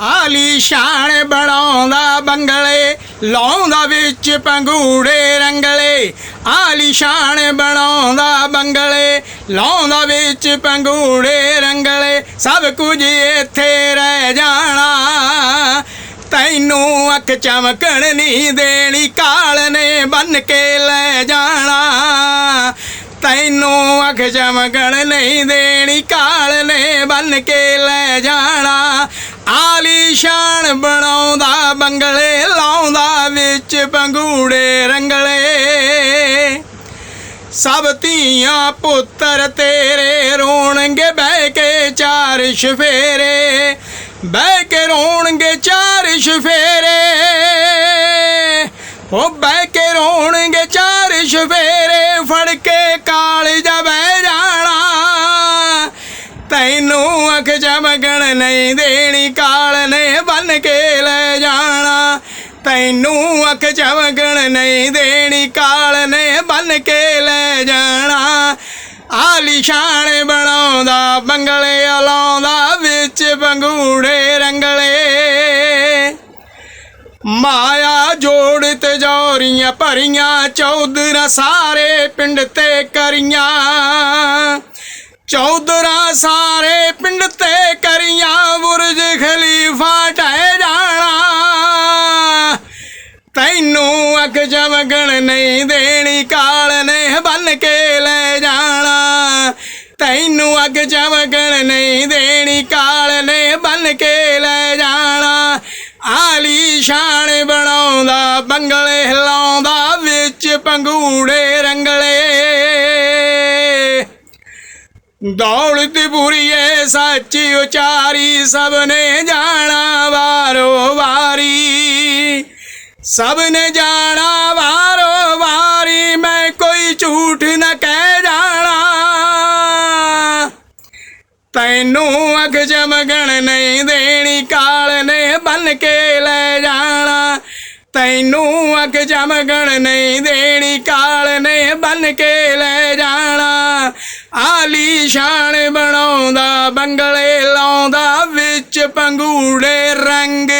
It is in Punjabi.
ਆਲੀ ਸ਼ਾਨ ਬਣਾਉਂਦਾ ਬੰਗਲੇ, ਲਾਉਂਦਾ ਵਿੱਚ ਪੰਗੂੜੇ ਰੰਗਲੇ। ਆਲੀ ਸ਼ਾਨ ਬਣਾਉਂਦਾ ਬੰਗਲੇ, ਲਾਉਂਦਾ ਵਿੱਚ ਪੰਗੂੜੇ ਰੰਗਲੇ। ਸਭ ਕੁਝ ਇੱਥੇ ਰਹਿ ਜਾਣਾ। ਤੈਨੂੰ ਅੱਖ ਚਮਕਣ ਨਹੀਂ ਦੇਣੀ, ਕਾਲ ਨੇ ਬੰਨ ਕੇ ਲੈ ਜਾਣਾ। ਤੈਨੂੰ ਅੱਖ ਚਮਕਣ ਨਹੀਂ ਦੇਣੀ, ਕਾਲ ਨੇ ਬੰਨ ਕੇ ਲੈ ਜਾਣਾ। ਆਲੀਸ਼ਾਨ ਬਣਾਉਂਦਾ, ਬੰਗਲੇ ਲਾਉਂਦਾ, ਵਿੱਚ ਪੰਗੂੜੇ ਰੰਗਲੇ। ਸਭ ਧੀਆਂ ਪੁੱਤਰ ਤੇਰੇ ਰੋਣਗੇ, ਬਹਿ ਕੇ ਚਾਰ ਸ਼ਫੇਰੇ। ਬਹਿ ਕੇ ਰੋਣਗੇ ਚਾਰ ਸ਼ਫੇਰੇ। ਹੋ, ਬਹਿ ਕੇ ਰੋਣਗੇ ਚਾਰ ਸ਼ਫੇਰੇ, ਫੜ ਕੇ ਕਾਲਜਾ ਤੈਨੂੰ ਅੱਖ ਚਮਕਣ ਨਹੀਂ ਦੇਣੀ, ਕਾਲ ਨੇ ਬੰਨ ਕੇ ਲੈ ਜਾਣਾ। ਤੈਨੂੰ ਅੱਖ ਚਮਕਣ ਨਹੀਂ ਦੇਣੀ, ਕਾਲ ਨੇ ਬੰਨ ਕੇ ਲੈ ਜਾਣਾ। ਆਲੀਸ਼ਾਨ ਬਣਾਉਂਦਾ, ਬੰਗਲੇ ਲਾਉਂਦਾ ਵਿੱਚ ਬੰਗੂੜੇ ਰੰਗਲੇ। ਮਾਇਆ ਜੋੜ ਤੇ ਜੋਰੀਆਂ ਭਰੀਆਂ, ਚੌਧਰਾ ਸਾਰੇ ਪਿੰਡ ਤੇ ਕਰੀਆਂ। ਚੌਧਰਾ ਸਾਰੇ ਪਿੰਡ ਤੇ ਕਰੀਆਂ ਬੁਰਜ ਖਲੀਫਾ ਢਹਿ ਜਾਣਾ। ਤੈਨੂੰ ਅੱਖ ਚਮਕਣ ਨਹੀਂ ਦੇਣੀ, ਕਾਲ ਨੇ ਬੰਨ ਕੇ ਲੈ ਜਾਣਾ। ਤੈਨੂੰ ਅੱਖ ਚਮਕਣ ਨਹੀਂ ਦੇਣੀ, ਕਾਲ ਨੇ ਬੰਨ ਕੇ ਲੈ ਜਾਣਾ। ਆਲੀ ਸ਼ਾਨ ਬਣਾਉਂਦਾ, ਬੰਗਲੇ ਹਿਲਾਉਂਦਾ, ਵਿੱਚ ਪੰਗੂੜੇ ਦੌਲਤ ਬੁਰੀਏ ਸੱਚੀ ਉਚਾਰੀ, ਸਭ ਨੇ ਜਾਣਾ ਵਾਰੋ ਵਾਰੀ। ਸਭ ਨੇ ਜਾਣਾ ਵਾਰੋ ਵਾਰੀ, ਮੈਂ ਕੋਈ ਝੂਠ ਨਾ ਕਹਿ ਜਾਣਾ। ਤੈਨੂੰ ਅੱਖ ਚਮਕਣ ਨਹੀਂ ਦੇਣੀ, ਕਾਲ ਨੇ ਬੰਨ ਕੇ ਲੈ ਜਾਣਾ। ਤੈਨੂੰ ਅੱਖ ਚਮਕਣ ਨਹੀਂ ਦੇਣੀ, ਕਾਲ ਨੇ ਬੰਨ ਕੇ ਲੈ ਬੰਗਲੇ ਲਾਉਂਦਾ ਵਿੱਚ ਪੰਗੂੜੇ ਰੰਗ